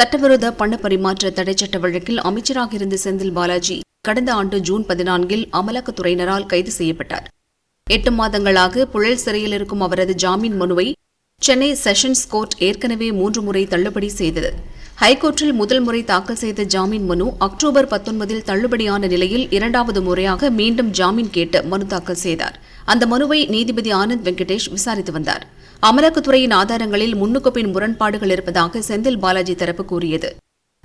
சட்டவிரோத பண பரிமாற்ற தடைச்சட்ட வழக்கில் அமைச்சராக இருந்த செந்தில் பாலாஜி கடந்த ஆண்டு ஜூன் பதினான்கில் அமலாக்கத்துறையினரால் கைது செய்யப்பட்டார். எட்டு மாதங்களாக புழல் சிறையில் இருக்கும் அவரது ஜாமீன் மனுவை சென்னை செஷன்ஸ் கோர்ட் ஏற்கனவே மூன்று முறை தள்ளுபடி செய்தது. ஹைகோர்ட்டில் முதல் முறை தாக்கல் செய்த ஜாமீன் மனு அக்டோபர் பத்தொன்பதில் தள்ளுபடியான நிலையில் இரண்டாவது முறையாக மீண்டும் ஜாமீன் கேட்டு மனு தாக்கல் செய்தார். அந்த மனுவை நீதிபதி ஆனந்த் வெங்கடேஷ் விசாரித்து வந்தார். அமலாக்கத்துறையின் ஆதாரங்களில் முன்னுக்கு பின் முரண்பாடுகள் இருப்பதாக செந்தில் பாலாஜி தரப்பு கூறியது.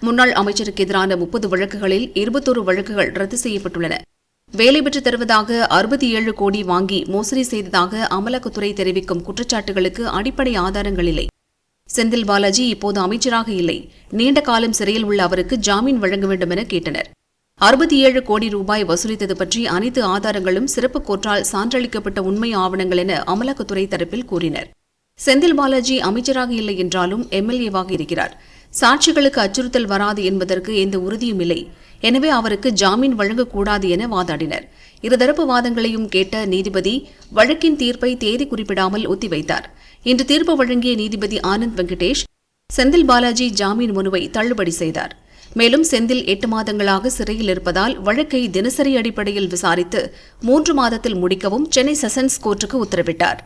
முன்னாள் அமைச்சருக்கு எதிரான முப்பது வழக்குகளில் இருபத்தொரு வழக்குகள் ரத்து செய்யப்பட்டுள்ளன. வேலை பெற்று தருவதாக அறுபத்தி ஏழு கோடி வாங்கி மோசடி செய்ததாக அமலாக்கத்துறை தெரிவிக்கும் குற்றச்சாட்டுகளுக்கு அடிப்படை ஆதாரங்கள் இல்லை. செந்தில் பாலாஜி இப்போது அமைச்சராக இல்லை. நீண்ட காலம் சிறையில் உள்ள அவருக்கு ஜாமீன் வழங்க வேண்டும் என கேட்டனர். அறுபத்தி ஏழு கோடி ரூபாய் வசூலித்தது பற்றி அனைத்து ஆதாரங்களும் சிறப்பு கோர்ட்டால் சான்றளிக்கப்பட்ட உண்மை ஆவணங்கள் என அமலாக்கத்துறை தரப்பில் கூறினர். செந்தில் பாலாஜி அமைச்சராக இல்லை என்றாலும் எம்எல்ஏவாக இருக்கிறார். சாட்சிகளுக்கு அச்சுறுத்தல் வராது என்பதற்கு எந்த உறுதியும் இல்லை. எனவே அவருக்கு ஜாமீன் வழங்கக்கூடாது என வாதாடினர். இருதரப்பு வாதங்களையும் கேட்ட நீதிபதி வழக்கின் தீர்ப்பை தேதி குறிப்பிடாமல் ஒத்திவைத்தார். இன்று தீர்ப்பு வழங்கிய நீதிபதி ஆனந்த் வெங்கடேஷ் செந்தில் பாலாஜி ஜாமீன் மனுவை தள்ளுபடி செய்தார். மேலும் செந்தில் எட்டு மாதங்களாக சிறையில் இருப்பதால் வழக்கை தினசரி அடிப்படையில் விசாரித்து மூன்று மாதத்தில் முடிக்கவும் சென்னை செஷன்ஸ் கோர்ட்டுக்கு உத்தரவிட்டார்.